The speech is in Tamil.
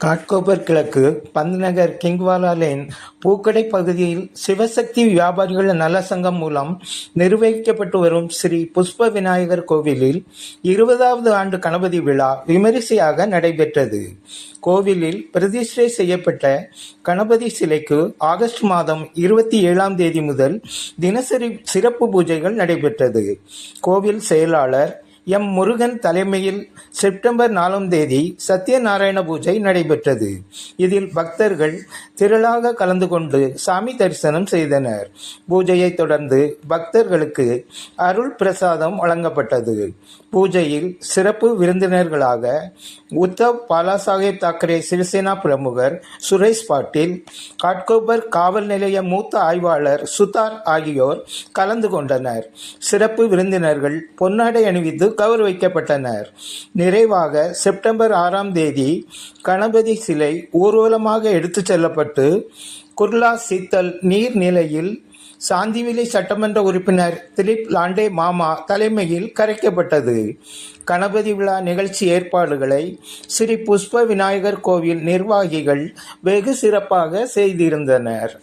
காட்கோபர் கிழக்கு பந்துநகர் கிங்வாலா லேன் பூக்கடை பகுதியில் சிவசக்தி வியாபாரிகள் நல சங்கம் மூலம் நிர்வகிக்கப்பட்டு வரும் ஸ்ரீ புஷ்ப விநாயகர் கோவிலில் இருபதாவது ஆண்டு கணபதி விழா விமரிசையாக நடைபெற்றது. கோவிலில் பிரதிஷ்டை செய்யப்பட்ட கணபதி சிலைக்கு ஆகஸ்ட் மாதம் இருபத்தி ஏழாம் தேதி முதல் தினசரி சிறப்பு பூஜைகள் நடைபெற்றது. கோவில் செயலாளர் எம் முருகன் தலைமையில் செப்டம்பர் நாலாம் தேதி சத்யநாராயண பூஜை நடைபெற்றது. இதில் பக்தர்கள் திரளாக கலந்து கொண்டு சாமி தரிசனம் செய்தனர். பூஜையைத் தொடர்ந்து பக்தர்களுக்கு அருள் பிரசாதம் வழங்கப்பட்டது. பூஜையில் சிறப்பு விருந்தினர்களாக உத்தவ் பாலாசாஹேப் தாக்கரே சிவசேனா பிரமுகர் சுரேஷ் பாட்டீல் காட்கோபர் காவல் நிலைய மூத்த ஆய்வாளர் சுதார் ஆகியோர் கலந்து கொண்டனர். சிறப்பு விருந்தினர்கள் பொன்னாடை அணிவித்து கௌரவிக்கப்பட்டனர் நிறைவாக செப்டம்பர் ஆறாம் தேதி கணபதி சிலை ஊர்வலமாக எடுத்துச் செல்லப்பட்டு குர்லா சீத்தல் நீர்நிலையில் சாந்திவிலை சட்டமன்ற உறுப்பினர் திலீப் லாண்டே மாமா தலைமையில் கரைக்கப்பட்டது. கணபதி விழா நிகழ்ச்சி ஏற்பாடுகளை ஸ்ரீ புஷ்ப விநாயகர் கோவில் நிர்வாகிகள் வெகு சிறப்பாக செய்திருந்தனர்.